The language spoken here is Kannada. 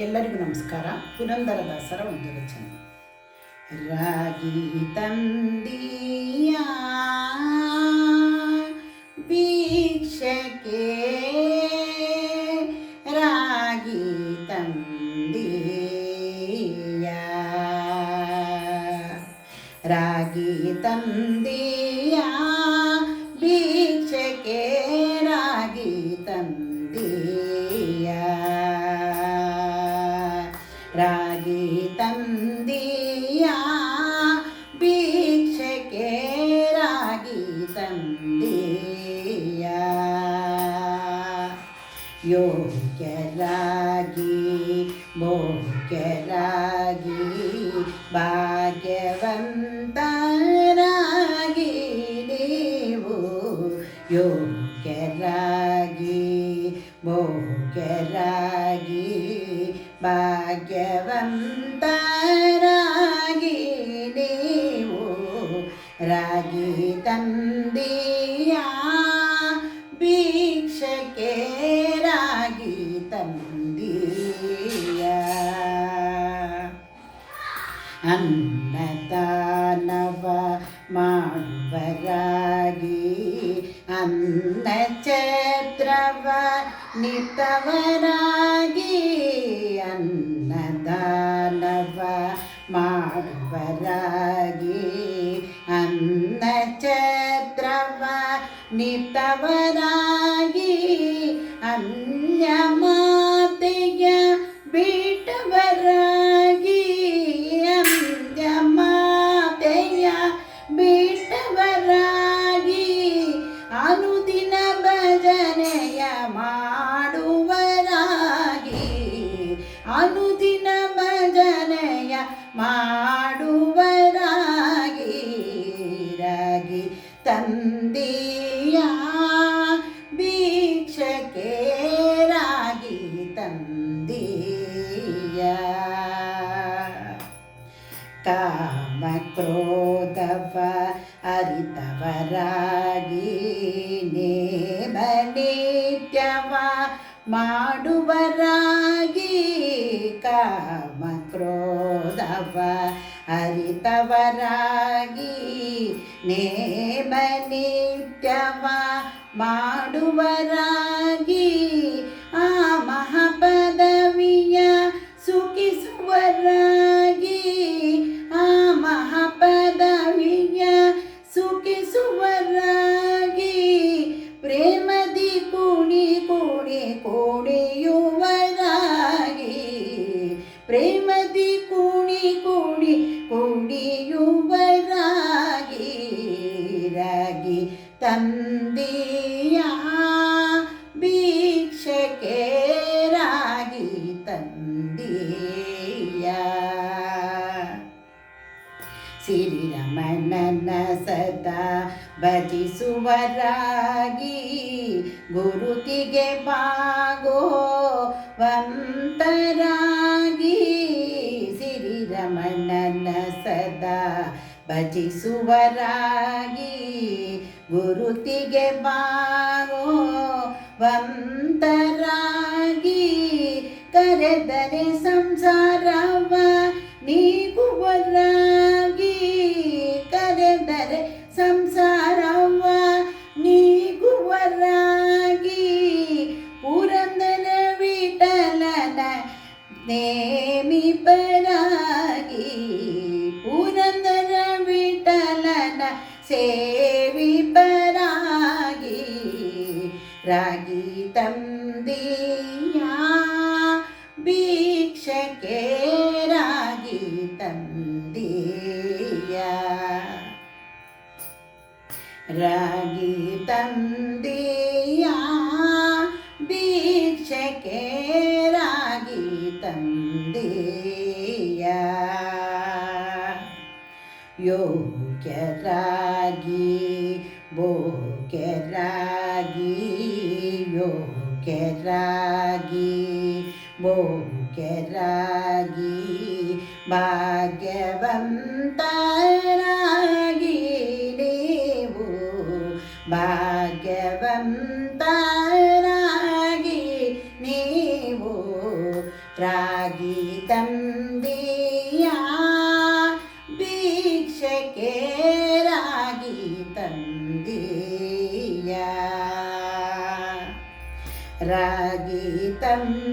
ಎಲ್ಲರಿಗೂ ನಮಸ್ಕಾರ. ಪುರಂದರದಾಸರ ಒಂದು ರಚನೆ ರಾಗಿ ತಂದೀಯ? ಭಿಕ್ಷಕೆ ರಾಗಿ ತಂದೀಯ? ರಾಗಿ ತಂದೀಯ? ರಾಗಿ ತಂದೀಯ ಭಿಕ್ಷಕೆ ರಾಗಿ ತಂದೀಯ. ಯೋಗ್ಯರಾಗಿ ಭೋಗ್ಯರಾಗಿ ಭಾಗ್ಯವಂತರಾಗಿ ನೀವು. ಯೋಗ್ಯರಾಗಿ ಭಾಗ್ಯವಂತರಾಗಿ ನೀವು ರಾಗಿ ತಂದೀಯ ಭಿಕ್ಷಕೆ ರಾಗಿ ತಂದೀಯ ಅನ್ನದಾನವ ಮಾಡುವರಾಗಿ ಅನ್ನ ಛತ್ರವ ನಿತವರಾಗಿ ಅನ್ನದಾನವ ಮಾಡುವರಾಗಿ ಅನುದಿನ ಭಜನೆಯ ಮಾಡುವರಾಗಿರಾಗಿ ತಂದೀಯ ತಂದೆಯ ರಾಗಿ ತಂದೀಯ. ಕಾಮ ಕ್ರೋಧವ ಅರಿತವರಾಗಿ ನೇಮ ನಿತ್ಯವ ಮಾಡುವರಾಗಿ ಕಾಮ ಕ್ರೋಧವ ಅರಿತವರಾಗಿ ನೇಮ ನಿತ್ಯವ ಮಾಡುವರಾಗಿ ಕುಣಿ ಕುಣಿ ಕುಣಿಯುವರಾಗಿ ರಾಗಿ ತಂದೀಯ? ಭಿಕ್ಷಕೆ ರಾಗಿ ತಂದೆಯ? ಸಿರಿರಮಣನ ಸದಾ ಭಜಿಸುವರಾಗಿ ಗುರುತಿಗೆ ಬಾಗೋ ವಂತರಾಗಿ. ಸಿರಿರಮಣನ ಸದಾ ಭಜಿಸುವರಾಗಿ ಗುರುತಿಗೆ ಬಾರೋ ವಂತರಾಗಿ ಕರೆದರೆ ಸಂಸಾರವ ನೀಗುವರಾಗಿ. ಸೇವಿಪರಾಗಿ ರಾಗಿ ತಂದೀಯ? ಭಿಕ್ಷಕೆ ರಾಗಿ ತಂದೀಯ? ರಾಗಿ ತಂದೀಯ? ಭಿಕ್ಷಕೆ ರಾಗಿ ತಂದೀಯ? ಯೋಗ್ಯರಾಗಿ ಭೋಗ್ಯರಾಗಿ ಯೋಗ್ಯರಾಗಿ ಭೋಗ್ಯರಾಗಿ ಭಾಗ್ಯವಂತರಾಗಿ ನೀವು ಭಾಗ್ಯವಂತರಾಗಿ. ರಾಗಿ